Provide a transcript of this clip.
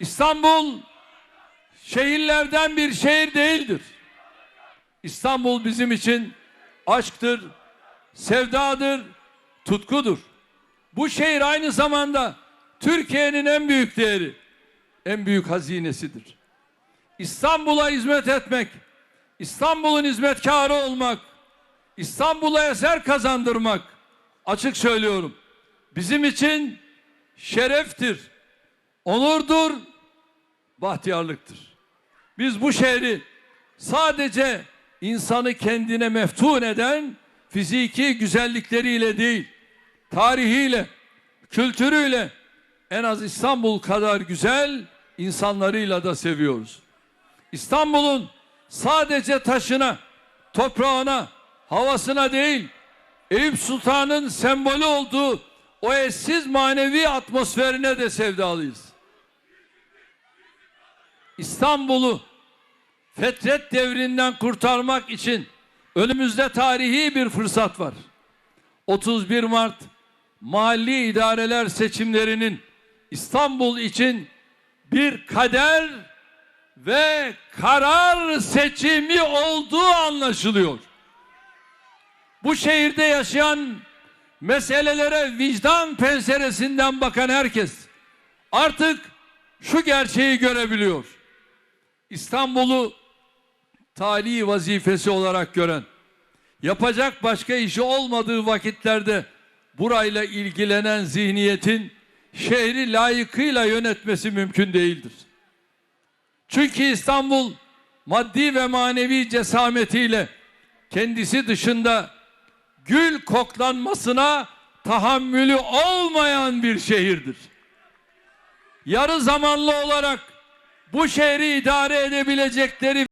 İstanbul şehirlerden bir şehir değildir. İstanbul bizim için aşktır, sevdadır, tutkudur. Bu şehir aynı zamanda Türkiye'nin en büyük değeri, en büyük hazinesidir. İstanbul'a hizmet etmek, İstanbul'un hizmetkarı olmak, İstanbul'a eser kazandırmak açık söylüyorum. Bizim için şereftir, onurdur, bahtiyarlıktır. Biz bu şehri sadece insanı kendine meftun eden fiziki güzellikleriyle değil, tarihiyle, kültürüyle en az İstanbul kadar güzel insanlarıyla da seviyoruz. İstanbul'un sadece taşına, toprağına, havasına değil, Eyüp Sultan'ın sembolü olduğu o eşsiz manevi atmosferine de sevdalıyız. İstanbul'u fetret devrinden kurtarmak için önümüzde tarihi bir fırsat var. 31 Mart mahalli idareler seçimlerinin İstanbul için bir kader ve karar seçimi olduğu anlaşılıyor. Bu şehirde yaşayan meselelere vicdan penceresinden bakan herkes artık şu gerçeği görebiliyor. İstanbul'u tali vazifesi olarak gören, yapacak başka işi olmadığı vakitlerde burayla ilgilenen zihniyetin şehri layıkıyla yönetmesi mümkün değildir. Çünkü İstanbul maddi ve manevi cesametiyle kendisi dışında gül koklanmasına tahammülü olmayan bir şehirdir. Yarı zamanlı olarak bu şehri idare edebilecekleri